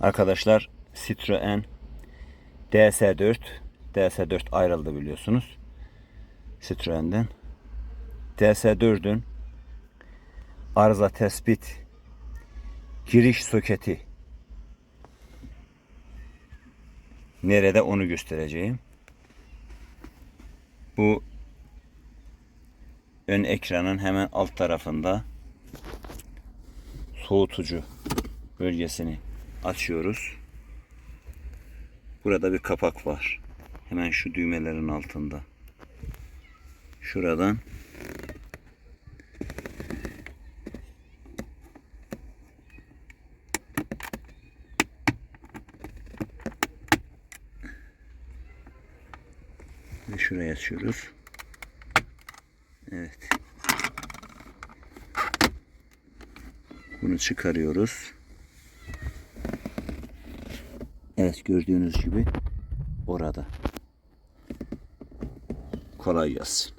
Arkadaşlar Citroen DS4 DS4 ayrıldı biliyorsunuz. Citroen'den. DS4'ün arıza tespit giriş soketi nerede onu göstereceğim. Bu ön ekranın hemen alt tarafında soğutucu bölgesini açıyoruz. Burada bir kapak var. Hemen şu düğmelerin altında. Şuradan ve şuraya açıyoruz. Evet. Bunu çıkarıyoruz. Evet gördüğünüz gibi orada. Kolay gelsin.